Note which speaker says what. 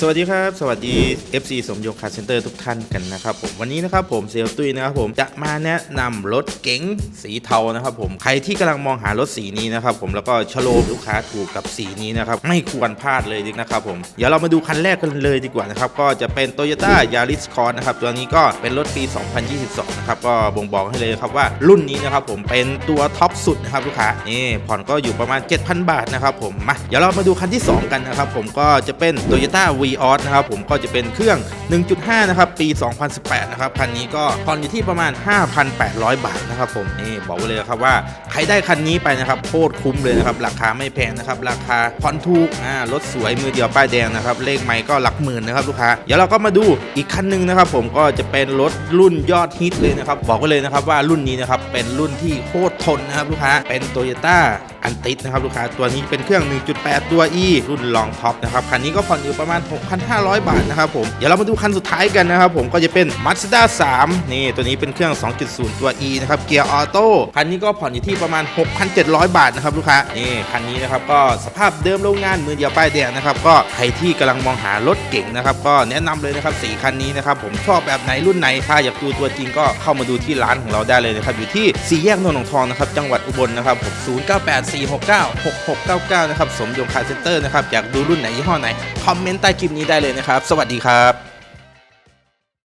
Speaker 1: สวัสดีครับ สวัสดี FC สมยงคาร์เซ็นเตอร์ทุกท่านกันนะครับผมวันนี้นะครับผมเซลตุ้ยนะครับผมจะมาแนะนำรถเก๋งสีเทานะครับผมใครที่กำลังมองหารถสีนี้นะครับผมแล้วก็ชโลมลูกค้าถูกกับสีนี้นะครับไม่ควรพลาดเลยนะครับผมเดี๋ยวเรามาดูคันแรกกันเลยดีกว่านะครับก็จะเป็น Toyota Yaris Cross นะครับตัวนี้ก็เป็นรถปี 2022 นะครับก็บ่งบอกให้เลยครับว่ารุ่นนี้นะครับผมเป็นตัวท็อปสุดนะครับลูกค้านี่ผ่อนก็อยู่ประมาณ 7,000 บาทนะครับผมมาเดี๋ยวเรามาดูคันที่ 2 กันนะครับผมก็จะเป็น Toyota v ีออสนะครับผมก็จะเป็นเครื่อง 1.5 นะครับ ปี 2018 นะครับ คันนี้ก็ผ่อนอยู่ที่ประมาณ 5,800 บาทนะครับผมนี่บอกไว้เลยครับว่าใครได้คันนี้ไปนะครับโคตรคุ้มเลยนะครับ ราคาไม่แพงนะครับ ราคาผ่อนถูกอ่ารถสวยมือเดียวป้ายแดงนะครับ เลขไม่ก็หลักหมื่นนะครับลูกค้า เดี๋ยวเราก็มาดูอีกคันหนึงนะครับผมก็จะเป็นรถรุ่นยอดฮิตเลยนะครับ บอกไว้เลยนะครับว่ารุ่นนี้นะครับเป็นรุ่นที่โคตรทนนะครับลูกค้าเป็น Toyota อันติดนะครับลูกค้าตัวนี้เป็นเครื่อง 1.8 ตัว E รุ่นลองท็อปนะครับคันนี้ก็ผ่อนอยู่ประมาณ 6,500 บาทนะครับผมเดี๋ยวเรามาดูคันสุดท้ายกันนะครับผมก็จะเป็น Mazda 3 นี่ตัวนี้เป็นเครื่อง 2.0 ตัว E นะครับเกียร์ออโต้คันนี้ก็ผ่อนอยู่ที่ประมาณ 6,700 บาทนะครับลูกค้านี่คันนี้นะครับก็สภาพเดิมโรงงานมือเดียวป้ายแดงนะครับก็ใครที่กำลังมองหารถเก่งนะครับก็แนะนำเลยนะครับสีคันนี้นะครับผมชอบแบบไหนรุ่นไหนถ้าอยากดูตัวจริงก็เข้ามาดูที่ร้านของเราได้เลยนะครับอยู่ที่สี่แยกนนทองทองนะครับจังหวัดอุบลนะครับผม469 6699 นะครับ สมยงคาเซ็นเตอร์นะครับ อยากดูรุ่นไหนยี่ห้อไหน คอมเมนต์ใต้คลิปนี้ได้เลยนะครับ สวัสดีครับ